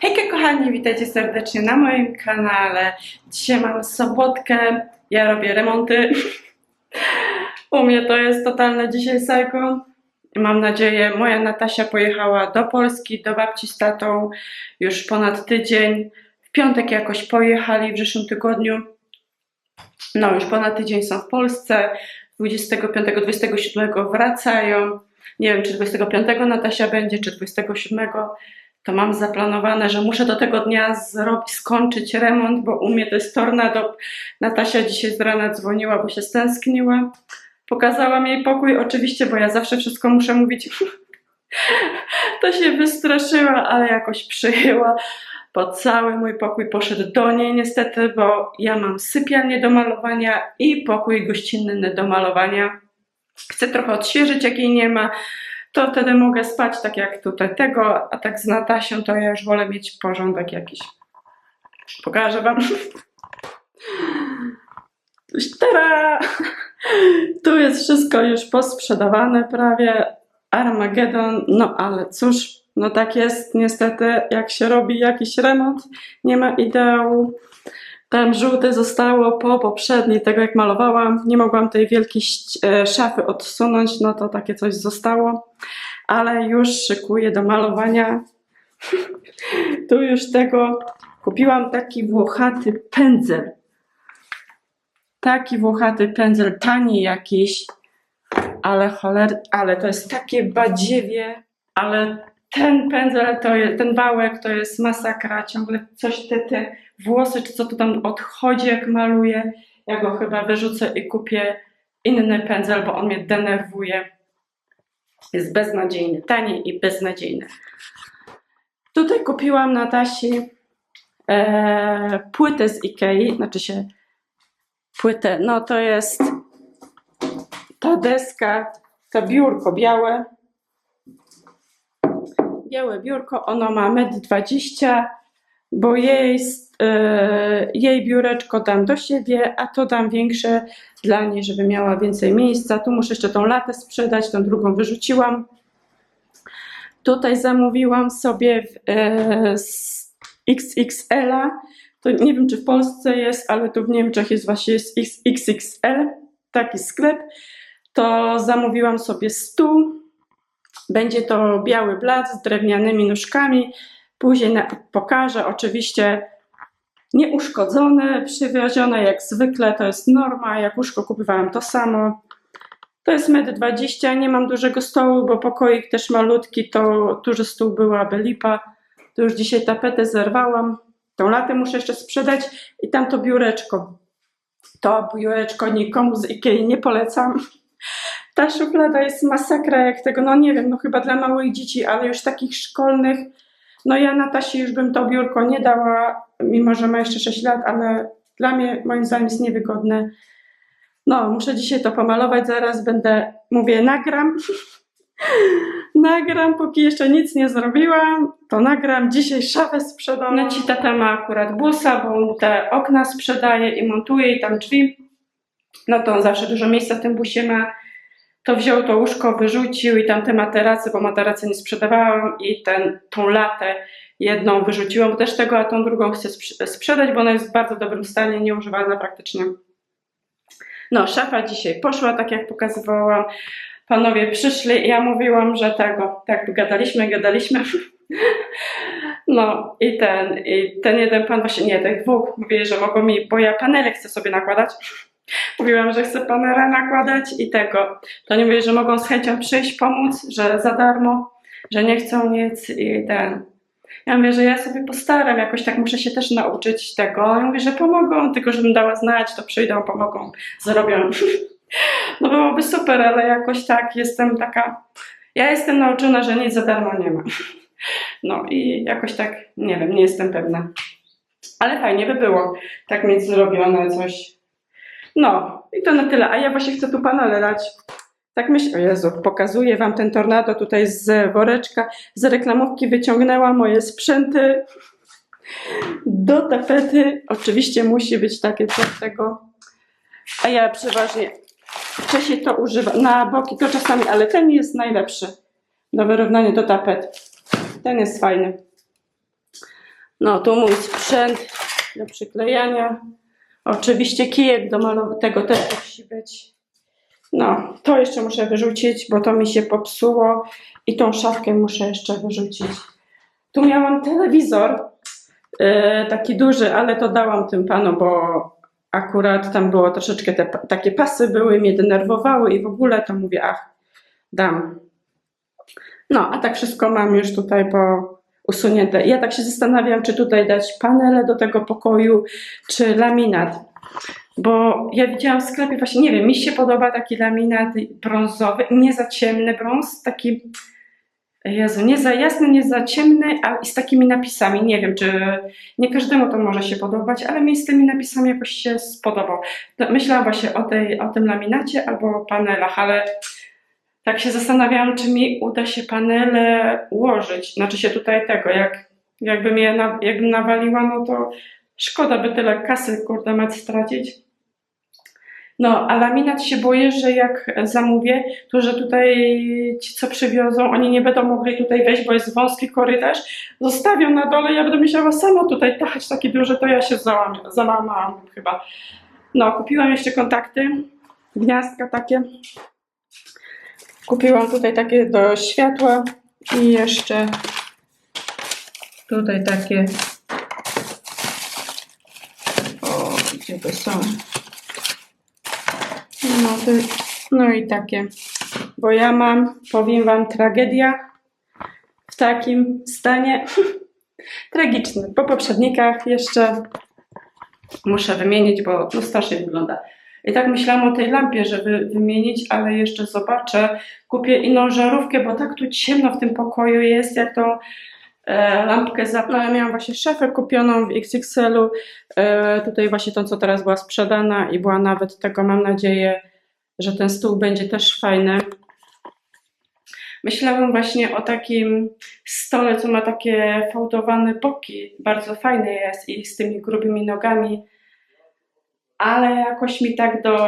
Hejka kochani, witajcie serdecznie na moim kanale. Dzisiaj mam sobotkę, ja robię remonty. U mnie to jest totalne dzisiaj psycho. Mam nadzieję, moja Natasia pojechała do Polski, do babci z tatą już ponad tydzień. W piątek jakoś pojechali, w zeszłym tygodniu. No, już ponad tydzień są w Polsce. 25-27 wracają. Nie wiem, czy 25 Natasia będzie, czy 27 to mam zaplanowane, że muszę do tego dnia zrobić, skończyć remont, bo u mnie to jest tornado. Natasia dzisiaj z rana dzwoniła, bo się stęskniła. Pokazałam jej pokój, oczywiście, bo ja zawsze wszystko muszę mówić. To się wystraszyła, ale jakoś przyjęła. Bo cały mój pokój poszedł do niej niestety, bo ja mam sypialnię do malowania i pokój gościnny do malowania. Chcę trochę odświeżyć, jak jej nie ma to wtedy mogę spać tak jak tutaj tego, a tak z Natasią to ja już wolę mieć porządek jakiś. Pokażę wam. Tara! Tu jest wszystko już posprzedawane prawie. Armagedon, no ale cóż, no tak jest niestety, jak się robi jakiś remont, nie ma ideału. Tam żółte zostało po poprzedniej, tego jak malowałam. Nie mogłam tej wielkiej e, szafy odsunąć, no to takie coś zostało. Ale już szykuję do malowania. tu już tego kupiłam taki włochaty pędzel. Taki włochaty pędzel, tani jakiś, ale choler, ale to jest takie badziewie, ale ten pędzel, to jest, ten wałek to jest masakra, ciągle coś te, te włosy, czy co tu tam odchodzi, jak maluję. Ja go chyba wyrzucę i kupię inny pędzel, bo on mnie denerwuje. Jest beznadziejny, tani i beznadziejny. Tutaj kupiłam na Tasi e, płytę z Ikei, znaczy się płytę, no to jest ta deska, to biurko białe, białe biurko, ono ma 1,20 m, bo jej, e, jej biureczko dam do siebie, a to dam większe dla niej, żeby miała więcej miejsca. Tu muszę jeszcze tą latę sprzedać, tą drugą wyrzuciłam. Tutaj zamówiłam sobie e, XXL-a. To nie wiem, czy w Polsce jest, ale tu w Niemczech jest właśnie jest XXL, taki sklep. To zamówiłam sobie stół. Będzie to biały blat z drewnianymi nóżkami. Później pokażę, oczywiście nieuszkodzone, przywiezione jak zwykle, to jest norma. Jak łóżko kupowałam to samo. To jest 1,20 m. Nie mam dużego stołu, bo pokoik też malutki, to duży stół byłaby lipa. To już dzisiaj tapetę zerwałam. Tą latę muszę jeszcze sprzedać i tam to biureczko. To biureczko nikomu z Ikei nie polecam. Ta szuflada jest masakra jak tego, no nie wiem, no chyba dla małych dzieci, ale już takich szkolnych. No ja Natasie już bym to biurko nie dała, mimo że ma jeszcze 6 lat, ale dla mnie moim zdaniem jest niewygodne. No, muszę dzisiaj to pomalować, zaraz będę, mówię, nagram. nagram, póki jeszcze nic nie zrobiłam, to nagram. Dzisiaj szafę sprzedam. No ci tata ma akurat busa, bo on te okna sprzedaje i montuje i tam drzwi. No to on zawsze dużo miejsca w tym busie ma. To wziął to łóżko, wyrzucił i tam te materace, bo materace nie sprzedawałam i ten, tą latę jedną wyrzuciłam też tego, a tą drugą chcę sprze- sprzedać, bo ona jest w bardzo dobrym stanie, nieużywana praktycznie. No, szafa dzisiaj poszła, tak jak pokazywałam. Panowie przyszli i ja mówiłam, że tego, tak gadaliśmy, gadaliśmy. No i ten, i ten jeden pan właśnie, nie, tych dwóch, mówi, że mogą mi, bo ja panele chcę sobie nakładać. Mówiłam, że chcę panele nakładać i tego. To nie mówię, że mogą z chęcią przyjść, pomóc, że za darmo, że nie chcą nic i ten. Ja mówię, że ja sobie postaram, jakoś tak muszę się też nauczyć tego. Ja mówię, że pomogą, tylko żebym dała znać, to przyjdą, pomogą, zrobią. No byłoby super, ale jakoś tak jestem taka. Ja jestem nauczona, że nic za darmo nie ma. No i jakoś tak, nie wiem, nie jestem pewna. Ale fajnie by było tak mieć zrobione coś. No i to na tyle. A ja właśnie chcę tu panele dać. Tak myślę, o Jezu, pokazuję Wam ten tornado tutaj z woreczka. Z reklamówki wyciągnęłam moje sprzęty do tapety. Oczywiście musi być takie coś tego. A ja przeważnie wcześniej to używam. Na boki to czasami, ale ten jest najlepszy do wyrównania do tapet. Ten jest fajny. No, tu mój sprzęt do przyklejania. Oczywiście kijek do malowania, tego też musi być. No, to jeszcze muszę wyrzucić, bo to mi się popsuło i tą szafkę muszę jeszcze wyrzucić. Tu miałam telewizor, e, taki duży, ale to dałam tym panu, bo akurat tam było troszeczkę te, takie pasy były, mnie denerwowały i w ogóle to mówię, ach, dam. No, a tak wszystko mam już tutaj po usunięte. Ja tak się zastanawiam, czy tutaj dać panele do tego pokoju, czy laminat. Bo ja widziałam w sklepie, właśnie nie wiem, mi się podoba taki laminat brązowy, nie za ciemny brąz, taki, Jezu, nie za jasny, nie za ciemny, a z takimi napisami. Nie wiem, czy nie każdemu to może się podobać, ale mi z tymi napisami jakoś się spodobał. To Myślałam właśnie o, tej, o tym laminacie albo panelach, ale tak się zastanawiałam, czy mi uda się panele ułożyć. Znaczy się tutaj tego, jak, jakbym je na, jakbym nawaliła, no to szkoda by tyle kasy, kurde, mać stracić. No, a laminat się boję, że jak zamówię, to że tutaj ci, co przywiozą, oni nie będą mogli tutaj wejść, bo jest wąski korytarz. Zostawią na dole, ja będę musiała sama tutaj tachać taki duży, to ja się załamałam chyba. No, kupiłam jeszcze kontakty, gniazdka takie. Kupiłam tutaj takie do światła i jeszcze tutaj takie. O, gdzie to są? No, to, no i takie. Bo ja mam, powiem Wam, tragedia w takim stanie tragicznym. Po poprzednikach jeszcze muszę wymienić, bo no strasznie wygląda. I tak myślałam o tej lampie, żeby wymienić, ale jeszcze zobaczę. Kupię inną żarówkę, bo tak tu ciemno w tym pokoju jest, jak tą e, lampkę zapalę. Miałam właśnie szafę kupioną w XXL-u. E, tutaj właśnie tą, co teraz była sprzedana i była nawet tego, mam nadzieję, że ten stół będzie też fajny. Myślałam właśnie o takim stole, co ma takie fałdowane boki. Bardzo fajny jest i z tymi grubymi nogami. Ale jakoś mi tak do,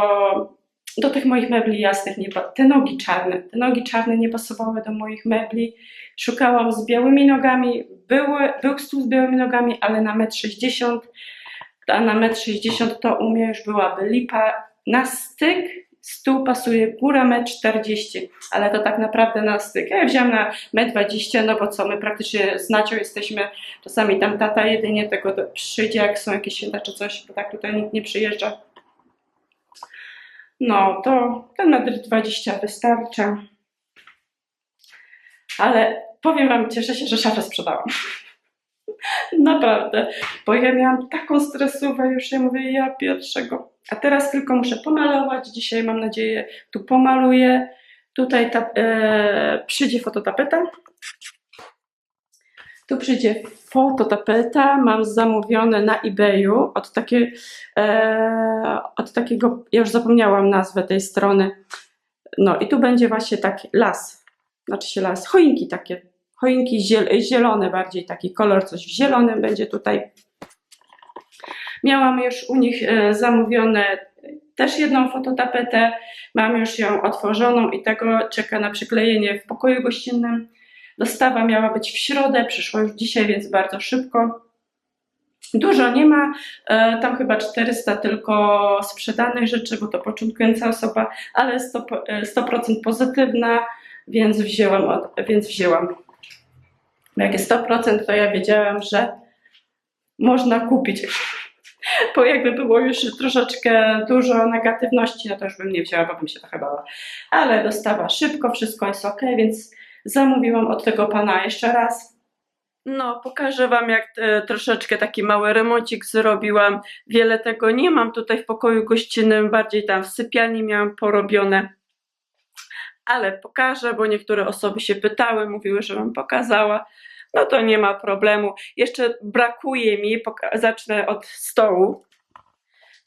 do tych moich mebli jasnych nie Te nogi czarne, te nogi czarne nie pasowały do moich mebli. Szukałam z białymi nogami. Były, był stół z białymi nogami, ale na 1,60 m. A na 1,60 m to u mnie już byłaby lipa. Na styk stół pasuje góra 1,40 m, ale to tak naprawdę na styk. Ja wziąłam na 1,20 m, no bo co, my praktycznie z Nacią jesteśmy, czasami tam tata jedynie tego przyjdzie, jak są jakieś święta czy coś, bo tak tutaj nikt nie przyjeżdża. No, to ten 1,20 m wystarcza. Ale powiem Wam, cieszę się, że szafę sprzedałam. Naprawdę, bo ja miałam taką stresówę, już ja mówię, ja pierwszego. A teraz tylko muszę pomalować. Dzisiaj mam nadzieję, tu pomaluję. Tutaj ta, e, przyjdzie fototapeta. Tu przyjdzie fototapeta. Mam zamówione na eBayu od, takie, e, od takiego, ja już zapomniałam nazwę tej strony. No i tu będzie właśnie taki las. Znaczy się las, choinki takie. Choinki ziel, zielone bardziej, taki kolor, coś w zielonym będzie tutaj. Miałam już u nich e, zamówione też jedną fototapetę. Mam już ją otworzoną i tego czeka na przyklejenie w pokoju gościnnym. Dostawa miała być w środę, przyszła już dzisiaj, więc bardzo szybko. Dużo nie ma, e, tam chyba 400 tylko sprzedanych rzeczy, bo to początkująca osoba, ale 100%, po- e, 100% pozytywna, więc wzięłam, od, więc wzięłam. Jak jest 100%, to ja wiedziałam, że można kupić. Bo jakby było już troszeczkę dużo negatywności, no to już bym nie wzięła, bo bym się trochę bała. Ale dostawa szybko, wszystko jest ok, więc zamówiłam od tego pana jeszcze raz. No, pokażę Wam, jak e, troszeczkę taki mały remoncik zrobiłam. Wiele tego nie mam tutaj w pokoju gościnnym, bardziej tam w sypialni miałam porobione. Ale pokażę, bo niektóre osoby się pytały, mówiły, że Wam pokazała. No to nie ma problemu. Jeszcze brakuje mi, zacznę od stołu.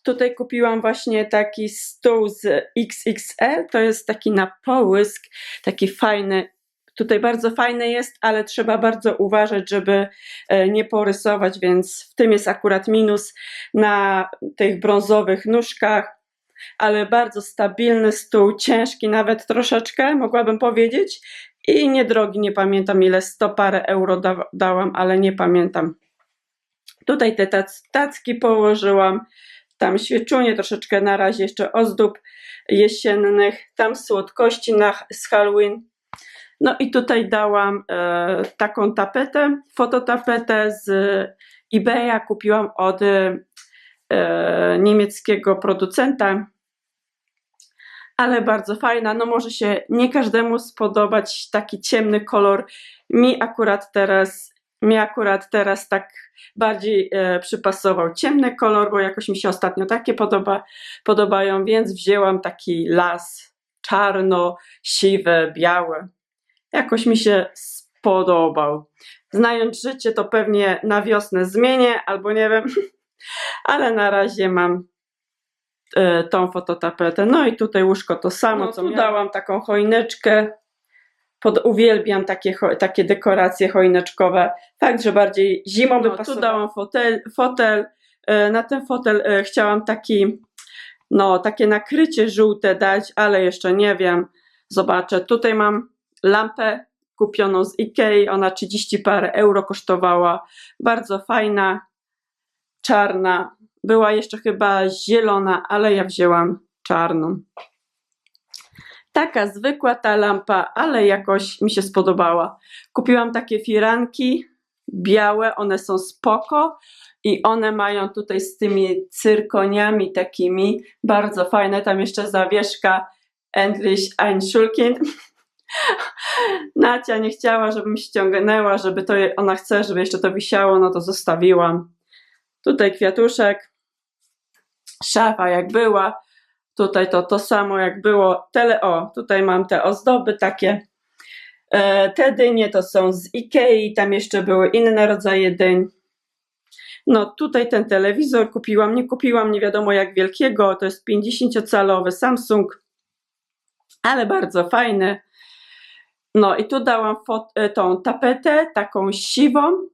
Tutaj kupiłam właśnie taki stół z XXL. To jest taki na połysk, taki fajny. Tutaj bardzo fajny jest, ale trzeba bardzo uważać, żeby e, nie porysować, więc w tym jest akurat minus na tych brązowych nóżkach. Ale bardzo stabilny stół, ciężki nawet troszeczkę, mogłabym powiedzieć. I niedrogi, nie pamiętam ile, 100 parę euro da, dałam, ale nie pamiętam. Tutaj te tac, tacki położyłam, tam świeczunie, troszeczkę na razie jeszcze ozdób jesiennych, tam słodkości na, z Halloween. No i tutaj dałam e, taką tapetę, fototapetę z eBaya, kupiłam od e, niemieckiego producenta, ale bardzo fajna. No może się nie każdemu spodobać taki ciemny kolor. Mi akurat teraz, mi akurat teraz tak bardziej e, przypasował ciemny kolor, bo jakoś mi się ostatnio takie podoba, podobają, więc wzięłam taki las czarno, siwy, biały. Jakoś mi się spodobał. Znając życie, to pewnie na wiosnę zmienię, albo nie wiem, ale na razie mam tą fototapetę. No i tutaj łóżko to samo, No, co tu dałam taką choineczkę. Pod, uwielbiam takie, takie dekoracje choineczkowe. Fakt, że bardziej zimą by No, tu pasowało. Tu dałam fotel, fotel. E, na ten fotel e, chciałam taki, no, takie nakrycie żółte dać, ale jeszcze nie wiem. Zobaczę. Tutaj mam lampę kupioną z Ikei. Ona 30 parę euro kosztowała. Bardzo fajna, czarna. Była jeszcze chyba zielona, ale ja wzięłam czarną. Taka zwykła ta lampa, ale jakoś mi się spodobała. Kupiłam takie firanki białe, one są spoko i one mają tutaj z tymi cyrkoniami takimi bardzo fajne. Tam jeszcze zawieszka Endlich ein. Nacia nie chciała, żebym ściągnęła, żeby to ona chce, żeby jeszcze to wisiało, no to zostawiłam. Tutaj kwiatuszek, szafa jak była, tutaj to to samo jak było. Tele, o, tutaj mam te ozdoby takie. E, te dynie to są z Ikei, tam jeszcze były inne rodzaje dyń. No tutaj ten telewizor kupiłam, nie kupiłam nie wiadomo jak wielkiego, to jest 50-calowy Samsung, ale bardzo fajny. No i tu dałam e, tą tapetę, taką siwą.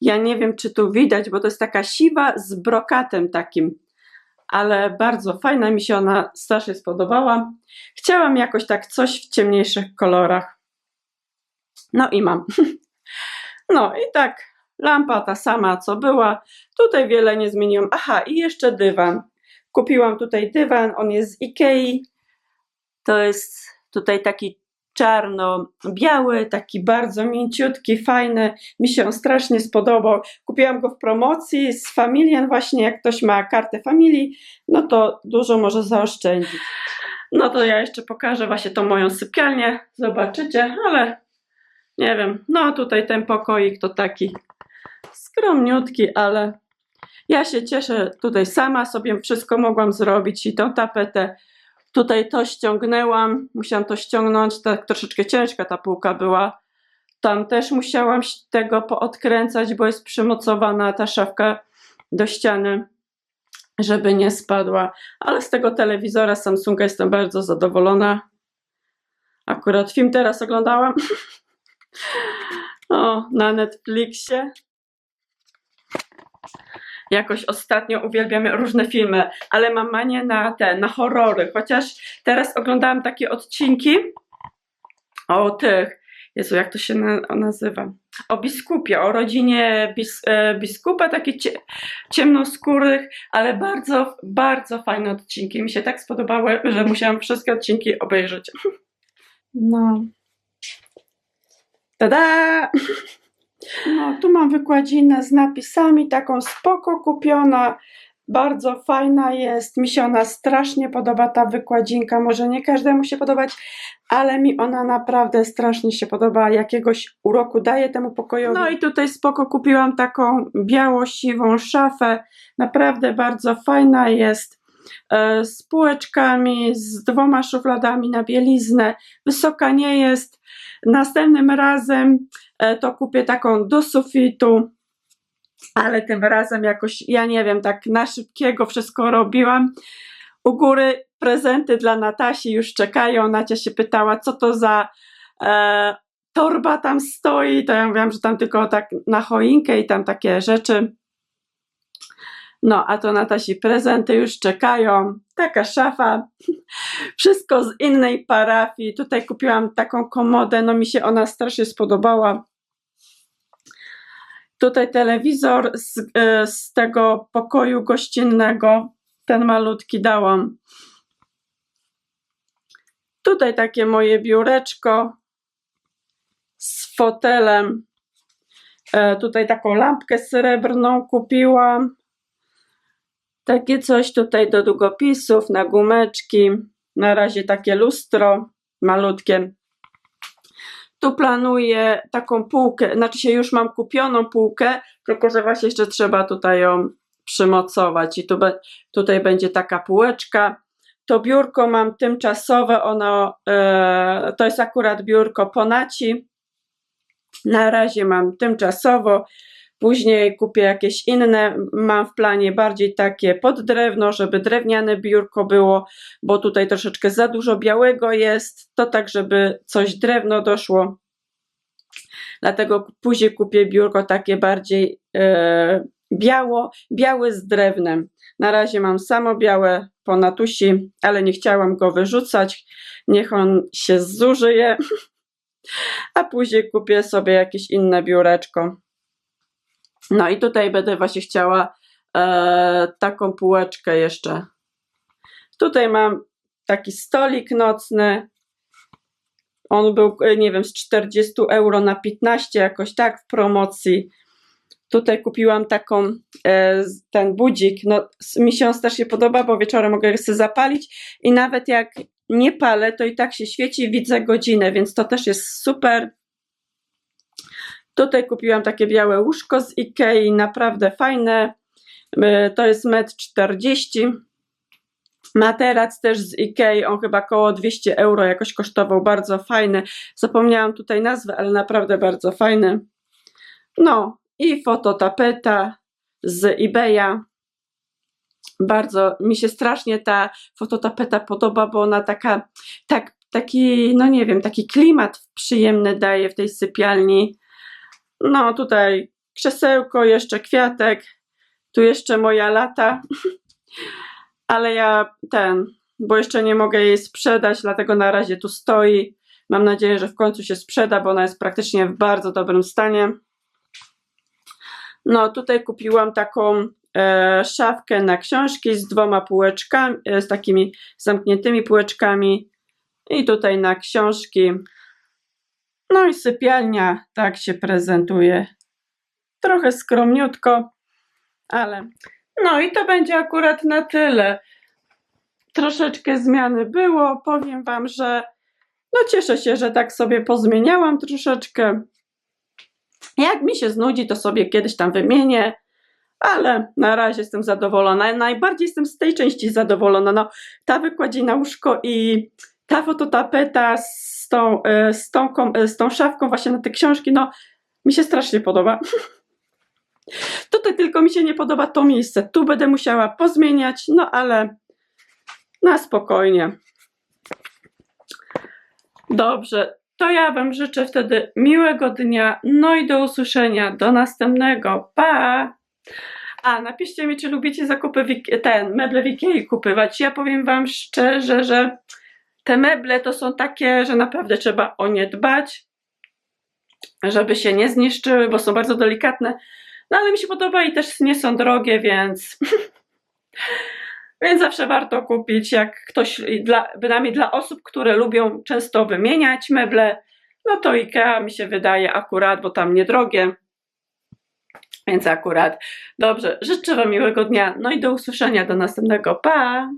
Ja nie wiem, czy tu widać, bo to jest taka siwa z brokatem takim, ale bardzo fajna, mi się ona strasznie spodobała. Chciałam jakoś tak coś w ciemniejszych kolorach. No i mam. No i tak, lampa ta sama, co była. Tutaj wiele nie zmieniłam. Aha, i jeszcze dywan. Kupiłam tutaj dywan, on jest z Ikei. To jest tutaj taki czarno-biały, taki bardzo mięciutki, fajny. Mi się strasznie spodobał. Kupiłam go w promocji z Familien właśnie, jak ktoś ma kartę Familii, no to dużo może zaoszczędzić. No to ja jeszcze pokażę właśnie tą moją sypialnię, zobaczycie, ale nie wiem, no tutaj ten pokoik to taki skromniutki, ale ja się cieszę, tutaj sama sobie wszystko mogłam zrobić i tą tapetę Tutaj to ściągnęłam, musiałam to ściągnąć, tak troszeczkę ciężka ta półka była. Tam też musiałam tego poodkręcać, bo jest przymocowana ta szafka do ściany, żeby nie spadła. Ale z tego telewizora Samsunga jestem bardzo zadowolona. Akurat film teraz oglądałam. o, na Netflixie. Jakoś ostatnio uwielbiam różne filmy, ale mam manię na te, na horrory. Chociaż teraz oglądałam takie odcinki o tych, Jezu, jak to się nazywa? O biskupie, o rodzinie bis, e, biskupa, takie cie, ciemnoskórych, ale bardzo, bardzo fajne odcinki. Mi się tak spodobały, że musiałam wszystkie odcinki obejrzeć. No. Tada! No, tu mam wykładzinę z napisami, taką spoko kupiona, bardzo fajna jest, mi się ona strasznie podoba, ta wykładzinka, może nie każdemu się podobać, ale mi ona naprawdę strasznie się podoba, jakiegoś uroku daje temu pokojowi. No i tutaj spoko kupiłam taką biało-siwą szafę, naprawdę bardzo fajna jest, z półeczkami, z dwoma szufladami na bieliznę, wysoka nie jest, następnym razem e, to kupię taką do sufitu, ale tym razem jakoś, ja nie wiem, tak na szybkiego wszystko robiłam. U góry prezenty dla Natasi już czekają. Nacia się pytała, co to za e, torba tam stoi. To ja mówiłam, że tam tylko tak na choinkę i tam takie rzeczy. No, a to Natasi prezenty już czekają. Taka szafa. Wszystko z innej parafii. Tutaj kupiłam taką komodę. No mi się ona strasznie spodobała. Tutaj telewizor z, e, z tego pokoju gościnnego, ten malutki dałam. Tutaj takie moje biureczko z fotelem. E, tutaj taką lampkę srebrną kupiłam. Takie coś tutaj do długopisów, na gumeczki. Na razie takie lustro malutkie. Tu planuję taką półkę, znaczy się już mam kupioną półkę, tylko że właśnie jeszcze trzeba tutaj ją przymocować i tu be, tutaj będzie taka półeczka. To biurko mam tymczasowe, ono e, to jest akurat biurko Ponaci. Na razie mam tymczasowo, później kupię jakieś inne. Mam w planie bardziej takie pod drewno, żeby drewniane biurko było, bo tutaj troszeczkę za dużo białego jest. To tak, żeby coś drewno doszło. Dlatego później kupię biurko takie bardziej e, biało, białe z drewnem. Na razie mam samo białe po natusi, ale nie chciałam go wyrzucać. Niech on się zużyje. A później kupię sobie jakieś inne biureczko. No i tutaj będę właśnie chciała e, taką półeczkę jeszcze. Tutaj mam taki stolik nocny. On był, e, nie wiem, z 40 euro na 15, jakoś tak w promocji. Tutaj kupiłam taką, e, ten budzik. No, mi się on strasznie podoba, bo wieczorem mogę sobie zapalić i nawet jak nie palę, to i tak się świeci, widzę godzinę, więc to też jest super. Tutaj kupiłam takie białe łóżko z Ikei, naprawdę fajne. E, To jest 1,40 m. Materac też z Ikei, on chyba około 200 euro jakoś kosztował, bardzo fajny. Zapomniałam tutaj nazwę, ale naprawdę bardzo fajny. No i fototapeta z eBaya. Bardzo mi się strasznie ta fototapeta podoba, bo ona taka, tak, taki, no nie wiem, taki klimat przyjemny daje w tej sypialni. No tutaj krzesełko, jeszcze kwiatek, tu jeszcze moja lata, ale ja ten, bo jeszcze nie mogę jej sprzedać, dlatego na razie tu stoi. Mam nadzieję, że w końcu się sprzeda, bo ona jest praktycznie w bardzo dobrym stanie. No tutaj kupiłam taką e, szafkę na książki z dwoma półeczkami, e, z takimi zamkniętymi półeczkami i tutaj na książki. No i sypialnia tak się prezentuje. Trochę skromniutko, ale no i to będzie akurat na tyle. Troszeczkę zmiany było. Powiem Wam, że no cieszę się, że tak sobie pozmieniałam troszeczkę. Jak mi się znudzi, to sobie kiedyś tam wymienię, ale na razie jestem zadowolona. Najbardziej jestem z tej części zadowolona. No, ta wykładzina łóżko i ta fototapeta z tą, e, z, tą, e, z tą szafką właśnie na te książki, no mi się strasznie podoba. Tutaj tylko mi się nie podoba to miejsce. Tu będę musiała pozmieniać, no ale na spokojnie. Dobrze, to ja Wam życzę wtedy miłego dnia. No i do usłyszenia. Do następnego. Pa! A napiszcie mi, czy lubicie zakupy, ten, meble w Ikei kupywać. Ja powiem Wam szczerze, że te meble to są takie, że naprawdę trzeba o nie dbać, żeby się nie zniszczyły, bo są bardzo delikatne. No ale mi się podoba i też nie są drogie, więc więc zawsze warto kupić, jak ktoś, dla, bynajmniej dla osób, które lubią często wymieniać meble, no to IKEA mi się wydaje akurat, bo tam niedrogie. Więc akurat. Dobrze, życzę Wam miłego dnia, no i do usłyszenia, do następnego. Pa!